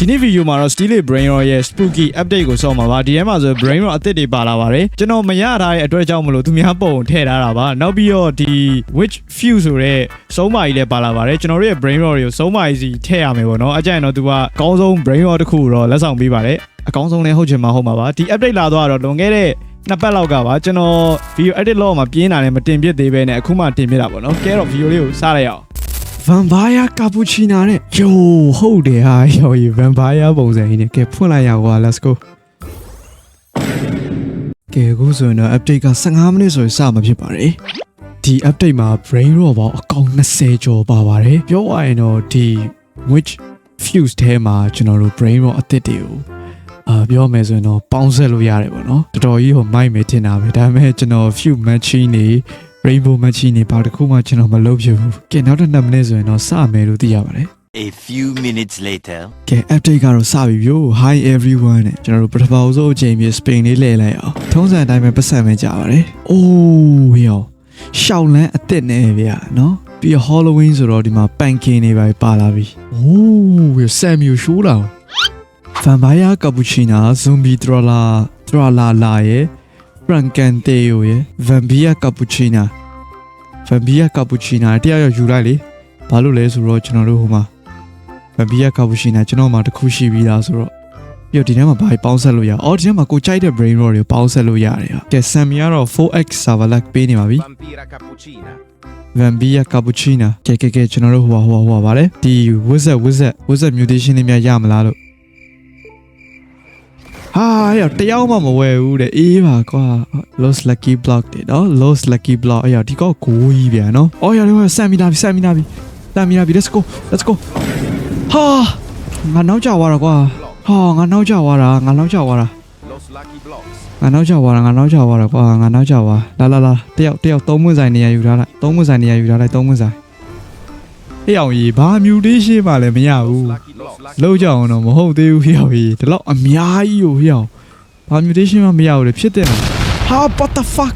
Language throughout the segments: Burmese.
ဒီနေ့ဗီဒီယိုမှာတော့ Steely Brain Rot ရဲ့ Spooky Update ကိုစောင့်မှာပါဒီထဲမှာဆို Brain Rot အသစ်တွေပါလာပါတယ်ကျွန်တော်မရထားတဲ့အတွက်ကြောင့်မလို့သူများပုံထည့်ထားတာပါနောက်ပြီးတော့ဒီ Witch Fuse ဆိုတဲ့စုံးမကြီးလည်းပါလာပါတယ်ကျွန်တော်တို့ရဲ့ Brain Rot တွေကိုစုံးမကြီးစီထည့်ရမယ်ပေါ့နော်အကြိုင်တော့သူကအကောင်းဆုံး Brain Rot တစ်ခုကိုတော့လက်ဆောင်ပေးပါတယ်အကောင်းဆုံးလည်းဟုတ်ချင်မှာဟုတ်မှာပါဒီ update လာတော့တော့လွန်ခဲ့တဲ့နှစ်ပတ်လောက်ကပါကျွန်တော် video edit လောက်မှာပြင်းတာလည်းမတင်ပြသေးပဲနဲ့အခုမှတင်ပြတာပေါ့နော်ကဲတော့ video လေးကိုစလိုက်အောင် ဗမ်ပါယာကာပူချီနာနဲ့ယိုဟုတ်တယ်ဟာယော်ရီဗမ်ပါယာပုံစံကြီးနဲ့ကဲဖွင့်လိုက်ရအောင်ကွာ let's go ကဲအခုဆိုရင်တော့ update က15မိနစ်ဆိုရင်စမှာဖြစ်ပါတယ်ဒီ update မှာ brain rot ပေါင်းအကောင်20ကျော်ပါပါတယ်ပြောရရင်တော့ဒီ which fuse ထဲမှာကျွန်တော်တို့ brain rot အသစ်တွေကိုအာပြောမယ်ဆိုရင်တော့ပေါင်းဆက်လို့ရတယ်ပေါ့နော်တော်တော်ကြီးဟိုမိုက်မယ်ထင်တာပဲဒါပေမဲ့ကျွန်တော် fuse machine နေ rainbow machine နေပါတခုမှကျွန်တော်မလုပ်ဖြစ်ဘူးကဲနောက်တစ်2မိနစ်ဆိုရင်တော့စမယ်လို့သိရပါတယ် A few minutes later. ကဲ update ကတော့စပြီဗျို့ hi everyone နဲ့ကျွန်တော်တို့ပထမဆုံးအချိန်မြေ Spain လေးလဲလိုက်အောင်ထုံးစံအတိုင်းပဲပတ်စံပဲကြပါတယ်။အိုးရောရှောက်လန်းအစ်စ်နဲ့ဗျာနော်ပြီးတော့ Halloween ဆိုတော့ဒီမှာ pancake တွေပါပါလာပြီ။အိုးရဆမ်မြူရှိုးလာ Vampire Cappuccino Zombie Thriller Thriller လာရဲ့ Francanteo ရဲ့ Vampire Cappuccino Vampire Cappuccino တရားရောက်ယူလိုက်လေဘာလို့လဲဆိုတော့ကျွန်တော်တို့ဟိုမှာဗဘီယာကာပူရှိနာကျွန်တော်မှတစ်ခုရှိပြီးသားဆိုတော့ပြီးတော့ဒီထဲမှာဘာပေါင်းဆက်လို့ရအော်ဒီထဲမှာကိုကြိုက်တဲ့ brain rot တွေပေါင်းဆက်လို့ရတယ်ဟာကဲ Sam ကတော့ 4x server lag ပေးနေပါပြီ Vampira cappuccina. ဗန်ဘီယာကာပူချီနာကဲကဲကဲကျွန်တော်တို့ဟိုဟိုဟိုပါလေဒီ wizard wizard wizard mutation တွေများရမလားလို့ ဟာရတယောက်မှမဝယ်ဘူးတဲ့အေးပါကွာ lost lucky block တဲ့နော် lost lucky block အဲ့ရဒီကောကိုကြီးဗျာနော်အော်ရတော့ဆမ်မီလာပြီဆမ်မီလာပြီဆမ်မီလာပြီ let's go let's go ဟာငါနောက်ကျသွားတာကွာဟာငါနောက်ကျသွားတာငါနောက်ကျသွားတာ Los Lucky Blocks. ငါနောက်ကျသွားတာငါနောက်ကျသွားတာကွာငါနောက်ကျသွားလာလာလာတယောက်တယောက်သုံးမွန်းဆိုင်နေရာယူထားလိုက်သုံးမွန်းဆိုင်နေရာယူထားလိုက်သုံးမွန်းဆိုင် ဟေ့အောင်ကြီးဘာ mutation မှလည်းမရဘူး Lucky Blocks. လောက်ကြအောင်တော့မဟုတ်သေးဘူးဟေ့အောင်ကြီးဒီလောက်အများကြီးကိုဟေ့အောင်ဘာ mutation မှမရဘူးလေဖြစ်တဲ့ဟာ what the fuck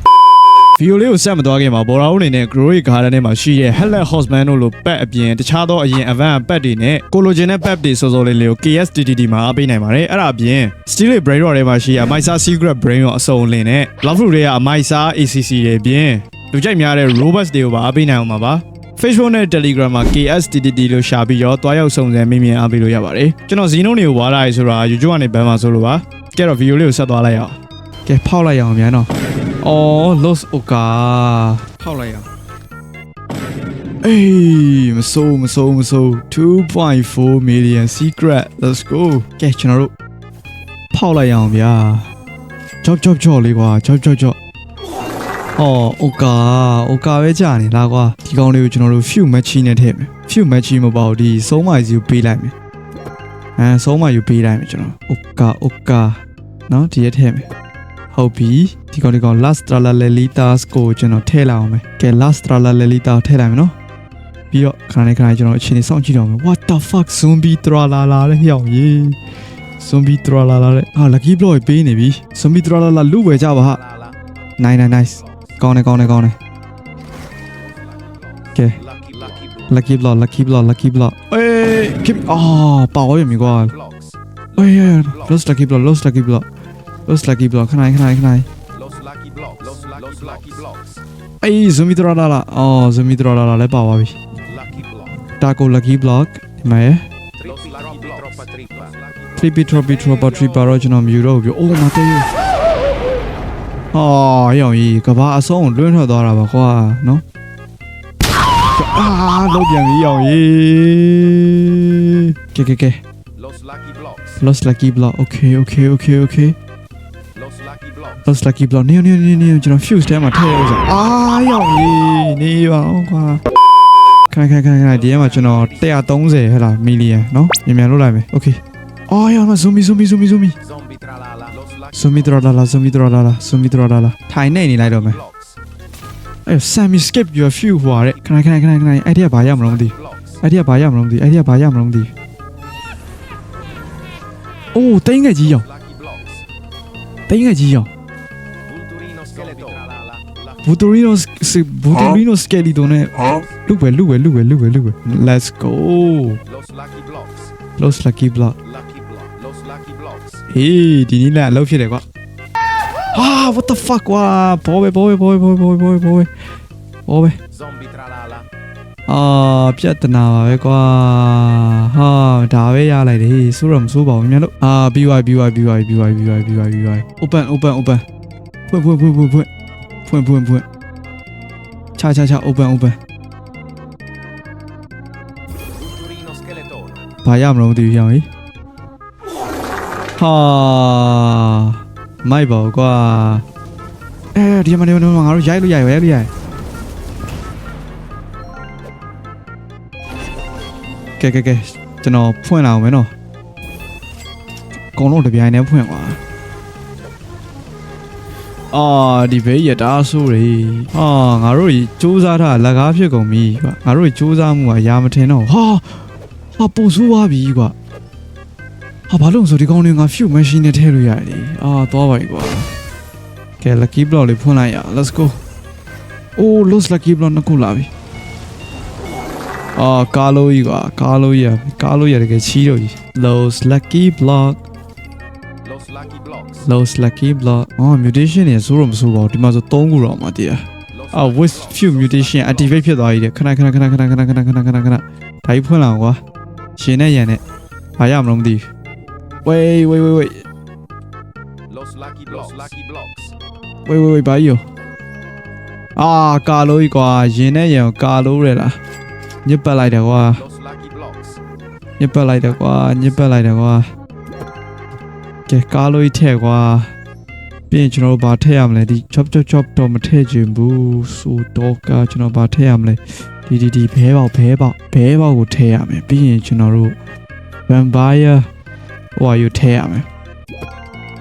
ဗီဒီယိုလေးကိုဆက်မသွားခင်မှာဘော်ရာဦးအနေနဲ့ Glory Garden ထဲမှာရှိတဲ့ Hellet Horseman တို့လိုပက်အပြင်တခြားသောအရင် event ပက်တွေနဲ့ကိုလိုချင်တဲ့ပက်တွေစောစောလေးလေးကို KSTTD မှာအားပေးနိုင်ပါတယ်အဲ့ဒါအပြင် Steel Brain Rot ထဲမှာရှိရ Mysa Secret Brain ရောအစုံလင်နဲ့ Love Fruit တွေက Mysa ACC တွေအပြင်လူကြိုက်များတဲ့ Robots တွေကိုပါအားပေးနိုင်အောင်ပါပါ Facebook နဲ့ Telegram မှာ KSTTD လို့ရှာပြီးတော့တွားရောက်စုံစမ်းမိမြင်အားပေးလို့ရပါတယ်ကျွန်တော်ဇီနိုတွေကိုဝါလာရေးဆိုတာ YouTube ကနေဘန်မှာဆိုလို့ပါကဲတော့ဗီဒီယိုလေးကိုဆက်သွားလိုက်အောင်ကဲဖောက်လိုက်အောင်မြန်တော့အော် Los Oka ဖောက်လိုက်အောင်အေးမစိုးမစိုးမစိုး2.4 million secret let's go ကဲကျွန်တော်တို့ဖောက်လိုက်အောင်ဗျာကြောက်ကြောက်ကြောက်လေးကွာကြောက်ကြောက်ကြောက် အော်အိုကာအိုကာပဲကြာနေလားကွာဒီကောင်လေးကိုကျွန်တော်တို့ few match နဲ့ထည့်မယ် few match မပေါ့ဒီဆုံးမကြီးကိုပေးလိုက်မယ်အဲဆုံးမကြီးကိုပေးလိုက်မယ်ကျွန်တော်အိုကာအိုကာနော်ဒီရက်ထည့်မယ်ဟုတ်ပြီဒီကောင်ဒီကောင် last trala lelitas ကိုကျွန်တော်ထည့်လိုက်အောင်မယ်ကဲ last trala lelita ထည့်လိုက်မယ်နော်ပြီးတော့ခဏလေးခဏလေးကျွန်တော်အချိန်လေးစောင့်ကြည့်တော့မယ် what the fuck zombie trala la တဲ့ဟျောင်ရေး zombie trala la တဲ့ဟာ lucky block ပေးနေပြီ zombie trala la လူဝယ်ကြပါဟာ La la. nice nice nice ကောင်းတယ်ကောင်းတယ်ကောင်းတယ်ကဲ Lucky Lucky Blocks. lucky block lucky block lucky block အေး keep အာပါဝရမြင်ကွာ Blocks. အေး lost lucky block lost lucky block lost lucky block ခဏခဏခဏ Los Lucky Blocks. Los Los Lucky Blocks. အေး zombie တော်လာလာအော် zombie တော်လာလာလည်းပါသွားပြီ Lucky Block. taco lucky block ဒီမှာရ Los Lucky Blocks. အိုးမတေးအော်ရောင်ကြီးကဘာအဆုံးလွင့်ထွက်သွားတာပါကွာနော်အာလောက်ပြန်ပြီရောင်ကြီးကဲကဲကဲ Los Lucky Blocks. lost lucky block okay okay okay okay Los Lucky Blocks. lost lucky block နေနေနေနေကျွန်တော် fuse ထဲမှာထည့်ရအောင်အာရောင်ကြီးနေပါအောင်ကွာခဏခဏခဏခဏဒီထဲမှာကျွန်တော်130ဟဲ့လားမီလီယံနော်မြန်မြန်လုပ်လိုက်မယ် okay အော်ရောင်မ zombie zombie zombie zombie Zombie tralala. Los Lucky zombie တော်လာလာ zombie တော်လာလာ zombie တော်လာလာထိုင်နေနေလိုက်တော့မယ် Blocks. အဲ Sammy skip your few ဟွာတဲ့ခဏခဏခဏခဏအဲ့ဒီကဘာရမလို့မသိ Blocks. အဲ့ဒီကဘာရမလို့မသိအဲ့ဒီကဘာရမလို့မသိအိုးတိတ်ငယ်ကြီးရောင် Lucky Blocks. တိတ်ငယ်ကြီးရောင် Vulturino Skeleton. Tralala. Lucky ဘူတိုရီနိုဘူတိုရီနိုစကယ်လီတိုနဲ့လူပဲလူပဲလူပဲလူပဲလူပဲ let's go Los Lucky Blocks. lost lucky block Lucky ဟေးဒီနေ့လည်းအလုပ်ဖြစ်တယ်ကွာဟာ what the fuck ကွာဘောပဲဘောပဲဘောပဲဘောပဲဘောပဲဘောပဲဘောပဲ Zombie tralala. အာပြတ်တနာပါပဲကွာဟာဒါပဲရလိုက်တယ်စိုးရမစိုးပါဘူးမြန်လို့အာ BY BY BY BY BY BY BY open open open ဖွင့်ဖွင့်ဖွင့်ဖွင့်ဖွင့်ဖွင့်ဖွင့်ဖွင့်ချာချာချာ open open Vulturino scheletone. ဘာရမလို့မသိဘူးရောင်ကြီး ဟာမိုက်ပါဘူးကွာအဲဒီမှာဒီမှာဒီမှာငါတို့ရိုက်လို့ရိုက်ရွယ်လို့ရိုက်ကဲကဲကဲကျွန်တော်ဖွင့်လာအောင်မယ်နော်အကုန်လုံးတစ်ပြိုင်တည်းဖွင့်သွားအာဒီဘေးရတားဆိုးတွေဟာငါတို့ကြီးစူးစမ်းထားလက်ကားဖြစ်ကုန်ပြီကွာငါတို့ကြီးစူးစမ်းမှုကရာမထင်တော့ဟာဟာပူဆိုးသွားပြီကွာ ဟာဘာလို့လဲဆိုဒီကောင်တွေငါ few machine နဲ့ထည့်လို့ရတယ်လေအာသွားပါပြီကွာကဲ lucky block လေးဖွင့်လိုက်ရ let's go အိုး lost lucky block နှစ်ခုလာပြီအာကားလို့ကြီးကွာကားလို့ကြီးရကားလို့ရတကယ်ချီးတော့ကြီး lost lucky block Los Lucky Blocks. lost lucky block အော် mutation နေဆိုးတော့မဆိုးပါဘူးဒီမှာဆို3ခုတော့မှတည်ရ Los အာ with few mutation activate ဖြစ်သွားပြီတဲ့ခဏခဏခဏခဏခဏခဏခဏခဏခဏဒါကြီးဖွင့်လာအောင်ကွာရှင်နဲ့ရန်နဲ့ဘာရမလို့မသိဘူး wait wait wait wait Los Lucky Blocks. Los Lucky Blocks. wait wait wait ဘာကြီးရောအာကာလို့ကြီးကွာရင်နဲ့ရန်ကိုကာလို့ရလားညစ်ပတ်လိုက်တယ်ကွာ Los Lucky Blocks. ညစ်ပတ်လိုက်တယ်ကွာညစ်ပတ်လိုက်တယ်ကွာကဲကားလို့ကြီးထည့်ကွာပြီးရင်ကျွန်တော်တို့ဘာထည့်ရမလဲဒီ chop chop chop တော့မထည့်ချင်ဘူးဆိုတော့ကကျွန်တော်ဘာထည့်ရမလဲဒီဒီဒီဘဲပေါက်ဘဲပေါက်ဘဲပေါက်ကိုထည့်ရမယ်ပြီးရင်ကျွန်တော်တို့ vampire ဟိုဟာယူထည့်ရမယ်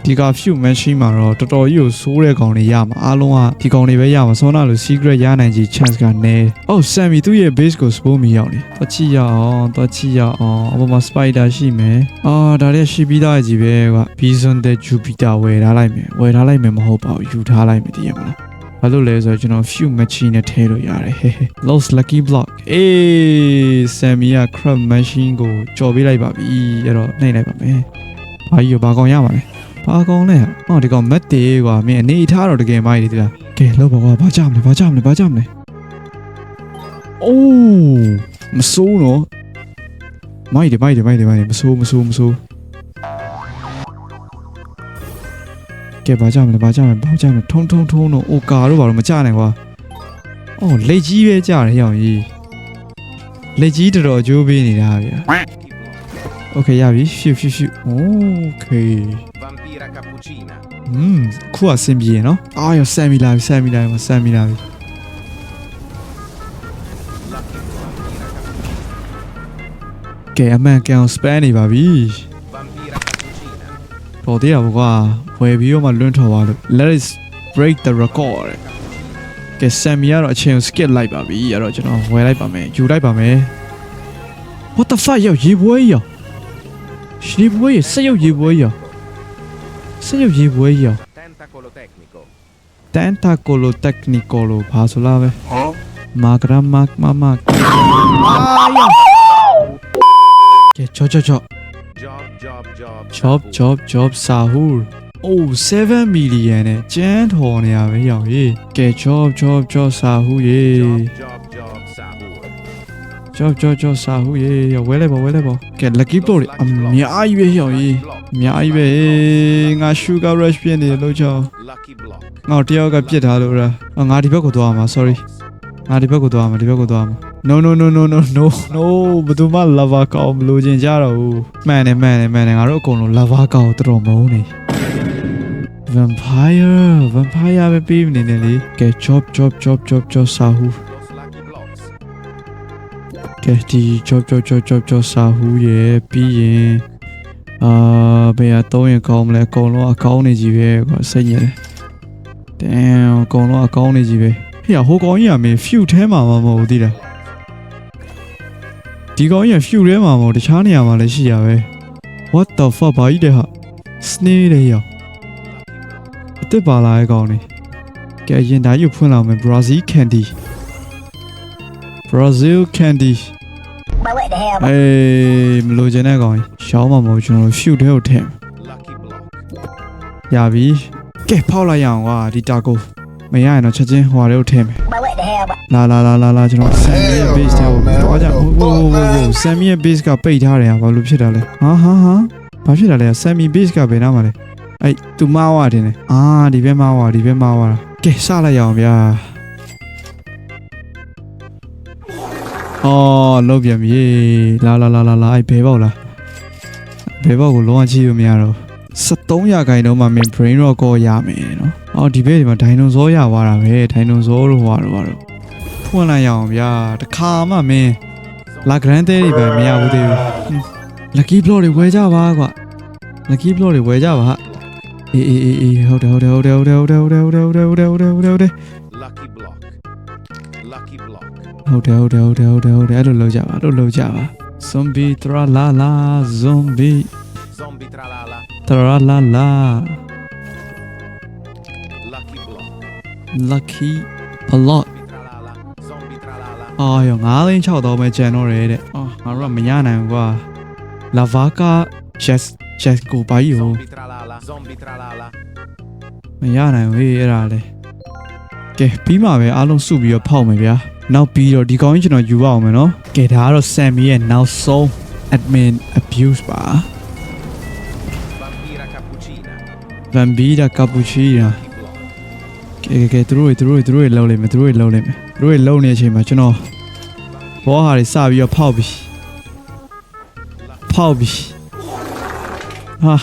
ဒီက few machine မှာတော့တော်တော်ကြီးကိုစိုးတဲ့ကောင်တွေရမှာအားလုံးကဒီကောင်တွေပဲရမှာဆောနာလို့ secret ရနိုင်ကြီး chance ကနည်း။အော် Sammy သူ့ရဲ့ base ကို support မရောက်နေ။သွားချိရအောင်သွားချိရအောင်အပေါ်မှာ spider ရှိမယ်။အာဒါလည်းရှိပြီးသားကြီးပဲကွာ။ Bison တဲ့ Jupiter ဝယ်ထားလိုက်မယ်။ဝယ်ထားလိုက်မယ်မဟုတ်ပါဘူးယူထားလိုက်မယ်တည်ရမလား။ ဘာလို့လဲဆိုတော့ကျွန်တော် few machine နဲ့ထည့်လို့ရတယ်ဟဲဟဲ lost lucky block အေး Sammy က crab machine ကိုကြော်ပေးလိုက်ပါပြီအဲ့တော့နှိမ့်လိုက်ပါမယ်။ဘာကြီးရောဘာကောင်ရမှာလဲ။ဘာကောင်လဲ။ဟောဒီကောင်မက်တေးကွာမင်းအနေထားတော့တကယ်မိုက်နေသလား။ကဲလောက်ပါကွာဘာကြမလဲဘာကြမလဲဘာကြမလဲ။အိုးမစိုးနော်။မိုက်တယ်မိုက်တယ်မိုက်တယ်မိုက်တယ်မစိုးမစိုးမစိုး ကဲဘာကြမလဲဘာကြမလဲဘာကြမလဲထုံထုံထုံတော့အိုကာတော့ဘာလို့မကြနိုင်ကွာ။အော်လက်ကြီးပဲကြတယ်ရောင်ကြီး။လက်ကြီးတော်တော်ကြိုးပေးနေတာဗျာ Lucky Block. ။ Okay ရပြီရှူရှူရှူ Okay Vampira cappuccina. อืมခုကစင်ပြေနော်အာရဆန်မီလာပြီဆန်မီလာပြီဆန်မီလာပြီ Lucky Vampira cappuccina. ကဲအမှန်ကန်စပန်နေပါပြီ Vampira cappuccina. တော်သေးတာပေါ့ကွာ ဝယ်ပြီးတော့မှလွန့်ထော်ပါလို့ let us break the record တဲ့ကဲဆန်မီကတော့အချိန်ကို skip လိုက်ပါပြီအဲ့တော့ကျွန်တော်ဝယ်လိုက်ပါမယ်ယူလိုက်ပါမယ် what the fuck ရောက်ရေပွဲကြီးရောရေပွဲကြီးစက်ရုပ်ရေပွဲကြီးရောစက်ရုပ်ရေပွဲကြီးရော Tentacolo tecnico. tentacolo technico လို့ဘာဆိုလားပဲမာဂရမတ်မမအာယကဲချောချောချော Job, job, job. job job job sahur အိုး7 million နဲ့ကျန်းထော်နေရပဲရောက်ရေးကဲ job job job sahur ရေ Job, job, job. Sahur. job job job sahur ရေရောက်ဝဲလိုက်ပါဝဲလိုက်ပါကဲ lucky block တွေအများကြီးပဲရောက်ရေးအများကြီးပဲငါ sugar rush ဖြစ်နေလို့ချော Lucky block. ငါတို့တယောက်ကပြစ်ထားလို့လားအော်ငါဒီဘက်ကိုသွားမှာ sorry ငါဒီဘက်ကိုသွားမှာဒီဘက်ကိုသွားမှာ no no no no no no no ဘယ်သူမှ lava ကောင်းမလို့ခြင်းကြတော့ဘူးမှန်တယ်မှန်တယ်မှန်တယ်ငါတို့အကုန်လုံး lava ကောင်းတော်တော်မုန်းနေ vampire vampire ပဲပြီးနေတယ်လေကဲ job job job job job စာဟူ Los Lucky Blocks. ကဲဒီ job job job job job စာဟူရဲ့ပြီးရင်အာဘယ်ဟာတော့ရင်ကောင်းမလဲအကုန်လုံးအကောင်းနေကြီးပဲကွာစိတ်ညစ်တယ် damn အကုန်လုံးအကောင်းနေကြီးပဲဟေ့ဟိုကောင်ကြီးကမင်း few ထဲမှာမမဟုတ်ဘူးသိလားဒီကောင်ကြီးက few ထဲမှာမဟုတ်တခြားနေရာမှာလည်းရှိရပဲ what the fuck ဘာကြီးတဲ့ဟာ snake လေရော အစ်စ်ပါလာရဲ့ကောင်နေကဲရင်ဒါကြီးကိုဖွင့်လာမယ် Brazil candy Brazil candy But what the hell? အေးမလိုချင်တဲ့ကောင်ကြီးရှောင်းမှာမဟုတ်ကျွန်တော်တို့ few ထဲကိုထည့်မယ် Lucky ရပြီကဲဖောက်လိုက်ရအောင်ကွာဒီတာကိုမရရင်တော့ချက်ချင်းဟွာလေးကိုထည့်မယ် But what the hell? But လာလာလာလာလာကျွန်တော်ဆမ်မီရဲ့ base တဲ့ကိုတော့ကြဟိုဟိုဟိုဟိုဟိုဆမ်မီရဲ့ base ကပိတ်ထားတယ်ဟာဘာလို့ဖြစ်တာလဲဟာဟာဟာဘာဖြစ်တာလဲဆမ်မီ base ကဘယ်နားမှာလဲ အဲ့သူမားဝတင်တယ်အာဒီဘက်မားဝဒီဘက်မားဝတာကဲစလိုက်ရအောင်ဗျာအော်လုံးပြန်ပြီလာလာလာလာလာအဲ့ဘယ်ပေါက်လားဘယ်ပေါက်ကိုလုံးဝကြည့်လို့မရတော့73ရာခိုင်နှုန်းမှာ main brain rock ကိုရမယ်နော်အော်ဒီဘက်ဒီမှာဒိုင်နိုဆောရသွားတာပဲဒိုင်နိုဆောလို့ဟွာတော့ဟွာတော့ဖွင့်လိုက်ရအောင်ဗျာတခါမှမင်းလာဂရန်တဲတွေပဲမရဘူးသေးဘူးလက်ကီဘလော့တွေဝယ်ကြပါကွာလက်ကီဘလော့တွေဝယ်ကြပါ အေးအေးအေးအေးဟုတ်တယ်ဟုတ်တယ်ဟုတ်တယ်ဟုတ်တယ်ဟုတ်တယ်ဟုတ်တယ်ဟုတ်တယ်ဟုတ်တယ်ဟုတ်တယ်ဟုတ်တယ်ဟုတ်တယ် Lucky block. Lucky block. ဟုတ်တယ်ဟုတ်တယ်ဟုတ်တယ်ဟုတ်တယ်ဟုတ်တယ်အဲ့လိုလုပ်ကြပါအဲ့လိုလုပ်ကြပါ zombie tra la la zombie Zombie tralala. tra la la Lucky block. lucky block Zombie tralala. Zombie tralala. အာရော9သိန်း6တော့ပဲကျန်တော့တယ်တဲ့အော်ငါတို့ကမရနိုင်ဘူးကွာ lava ka chest chest ကိုပါယူ Zombie tralala. Zombie tralala. မရနိုင်ဘူးအဲ့ဒါလေကဲပြီးမှပဲအားလုံးစုပြီးတော့ဖောက်မယ်ဗျာနောက်ပြီးတော့ဒီကောင်ကြီးကျွန်တော်ယူရအောင်မယ်နော်ကဲဒါကတော့ Sammy ရဲ့နောက်ဆုံး admin abuse ပါ Vampira cappuccina. Vambira Cappuccina Lucky block. ကဲကဲကဲသူတို့တွေသူတို့တွေသူတို့တွေလှုပ်လိုက်မယ်သူတို့တွေလှုပ်လိုက်မယ်သူတို့တွေလှုပ်နေတဲ့အချိန်မှာကျွန်တော်ဘောဟာတွေစပြီးတော့ဖောက်ပြီဖောက်ပြီဟာ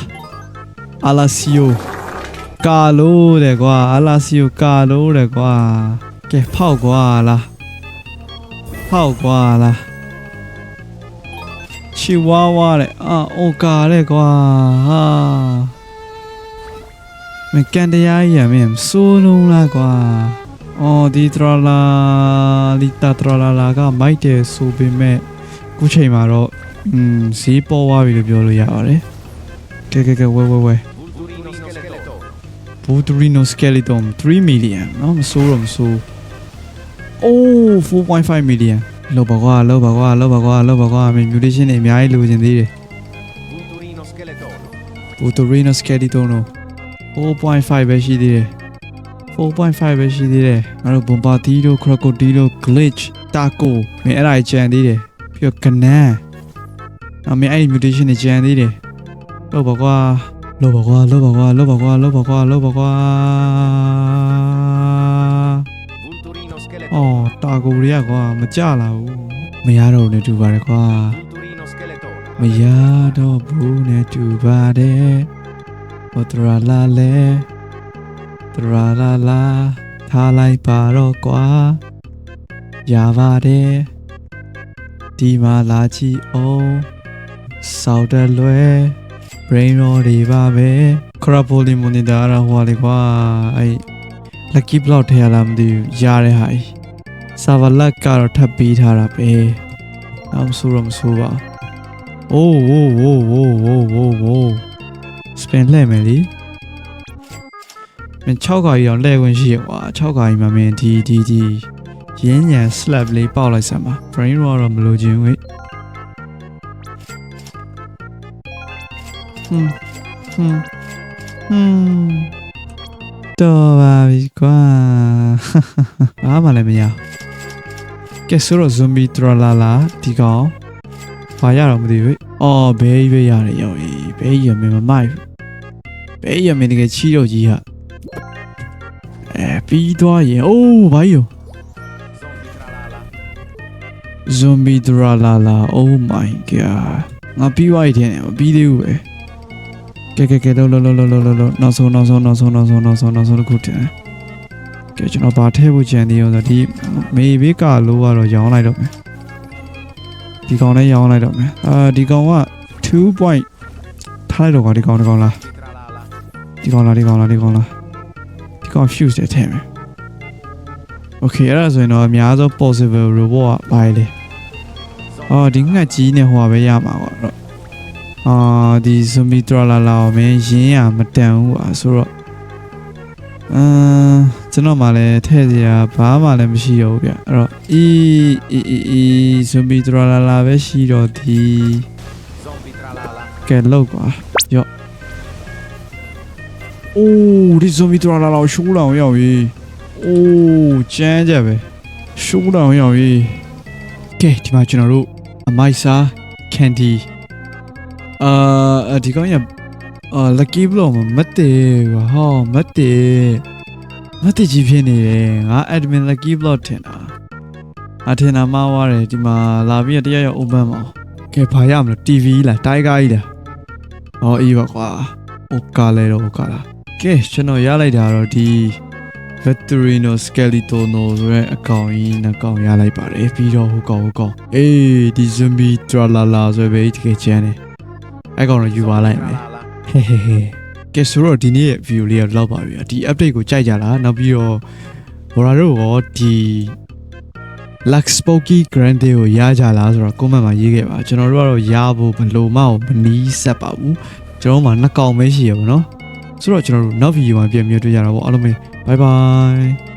အလာစီယိုကာလိုတဲ့ကွာအလာစီယိုကာလိုတဲ့ကွာကဲဖောက်ကွာလားဖောက်ကွာလားချီဝါဝါတဲ့အာအိုကာတဲ့ကွာဟာမကန်တရားကြီးရမင်းစိုးလုံးလားကွာအော်ဒီထရလာလီတာထရလာလာကမိုက်တယ်ဆိုပေမဲ့ခုချိန်မှာတော့อืมဈေးပေါ်သွားပြီလို့ပြောလို့ရပါတယ် ကဲကဲကဲဝဲဝဲဝဲ Vulturino scheletone. Vulturino skeleton 3 million เนาะမစိုးတော့မစိုးအိုး4.5 million လောက်ပါကွာလောက်ပါကွာလောက်ပါကွာလောက်ပါကွာမင်း mutation တွေအများကြီးလိုချင်သေးတယ် Vulturino scheletone. Vulturino skeleton တို့4.5ပဲရှိသေးတယ်4.5ပဲရှိသေးတယ်ငါတို့ Bombardiro Crocodilo Glitch Taco မင်းအဲ့ဒါကြီးကြံသေးတယ်ပြီးတော့ Ganan အမင်းအဲ့ဒီ mutation တွေကြံသေးတယ် လောက်ပါကွာလောက်ပါကွာလောက်ပါကွာလောက်ပါကွာလောက်ပါကွာလောက်ပါကွာ Vulturino scheletone. အော်တာကိုတွေကကွာမကြလာဘူးမရတော့ဘူးနဲ့တူပါတယ်ကွာ Vulturino scheletone. မရတော့ဘူးနဲ့တူပါတယ်ဟောတရာလာလေတရာလာလာထားလိုက်ပါတော့ကွာရပါတယ်ဒီမှာလာကြည့်အောင်စောက်တယ်လွယ် brain roll တွေပါပဲ crapoli monitor ရဟွာလေကွာအဲ့ lucky block ထဲရလားမသိဘူးရတဲ့ဟာကြီး server lag ကတော့ထပ်ပြီးထားတာပဲအောင်ဆိုတော့မဆိုးပါအိုးဝိုးဝိုးဝိုးဝိုးဝိုးဝိုးစပင်လှည့်မယ်လीမင်း6ခါကြီးအောင်လှည့်ခွင့်ရှိရွာ6ခါကြီးမှာမင်းဒီဒီဒီရင်းညံ slap လေးပေါက်လိုက်စမ်းပါ brain roll တော့မလိုချင်ဘူး ဟွန်းဟွန်းဟွန်းတော့ပါပြီကွာအားမလည်းမရဘူးကဲဆိုတော့ zombie tralala ဒီကောင်ဘာရတော့မသိဘူး။အော်ဘဲကြီးပဲရတယ်ရောအေးဘဲကြီးရမင်းမမိုက်ဘူး။ဘဲကြီးရမင်းတကယ်ချီတော့ကြီးဟာ။အဲပြီးသွားရင်အိုးဘာကြီးရော Zombie tralala. zombie dralala oh my god ငါပြီးသွားရတဲ့မပြီးသေးဘူးပဲ ကဲကဲကဲလောလောလောလောလောလောနောက်ဆုံးနောက်ဆုံးနောက်ဆုံးနောက်ဆုံးနောက်ဆုံးနောက်ဆုံးတစ်ခုတင်ကဲကျွန်တော်ဘာထည့်ဖို့ကြံသေးရောဆိုဒီမေဘေးကလိုကတော့ရောင်းလိုက်တော့မယ်ဒီကောင်လည်းရောင်းလိုက်တော့မယ်အာဒီကောင်က2 point ထားလိုက်တော့ကွာဒီကောင်ဒီကောင်လား Zombie tralala. ဒီကောင်လားဒီကောင်လားဒီကောင်လားဒီကောင် fuse တဲ့ထဲမယ် Okay အဲ့ဒါဆိုရင်တော့အများဆုံး possible reward ကဘာလဲအော်ဒီငှက်ကြီးနဲ့ဟိုပါပဲရမှာပေါ့အဲ့တော့ အာဒီ zombie tralala ကိုမင်းရင်းရမတန်ဘူးอ่ะဆိုတော့အမ်ကျွန်တော်မှလည်းထည့်စရာဘာမှလည်းမရှိတော့ဘူးဗျအဲ့တော့အီအီအီအီ zombie tralala ပဲရှိတော့ဒီ Zombie tralala. ကဲလောက်ကွာရော့အိုးဒီဇွန်ဘီဒရာလာလောက်ရှိုးလောင်ရောက်ပြီအိုးကျန်းကြပဲရှိုးလောင်ရောက်ပြီကဲဒီမှာကျွန်တော်တို့အမိုက်စာကန်ဒီ အာဒီကောင်ရအာ lucky block မှာမတည်ဟောမတည်မတည်ကြီးဖြစ်နေတယ်ငါ admin lucky block ထင်တာအထင်တာမှားွားတယ်ဒီမှာလာပြီးတရရ open မှာကဲဘာရမလဲ TV လား Tiger ကြီးလားဟောအေးပါကွာဟိုကာလဲတော့ဟိုကာလားကဲကျွန်တော်ရလိုက်တာတော့ဒီ Veterino Skeletono ဆိုတဲ့အကောင်ကြီးနှစ်ကောင်ရလိုက်ပါတယ်ပြီးတော့ဟိုကောင်ဟိုကောင်အေးဒီ Zombie Tralala ဆိုပဲတကယ်ချမ်းတယ် အဲ့ကောင်တော့ယူပါလိုက်မယ် Tralala. ဟဲဟဲဟဲကဲဆိုတော့ဒီနေ့ရဲ့ view လေးကတော့လောက်ပါပြီ။ဒီ update ကိုကြိုက်ကြလားနောက်ပြီးတော့ဘော်ရာတို့ရောဒီ Lux Spooky Grande ကိုရကြလားဆိုတော့ comment မှာရေးခဲ့ပါကျွန်တော်တို့ကတော့ရဖို့ဘယ်လိုမှမနီးဆက်ပါဘူးကျွန်တော်တို့မှာနှစ်ကောင်ပဲရှိရပါတော့ဆိုတော့ကျွန်တော်တို့နောက် video မှာပြန်ပြီးတွေ့ကြတာပေါ့အားလုံးပဲ bye bye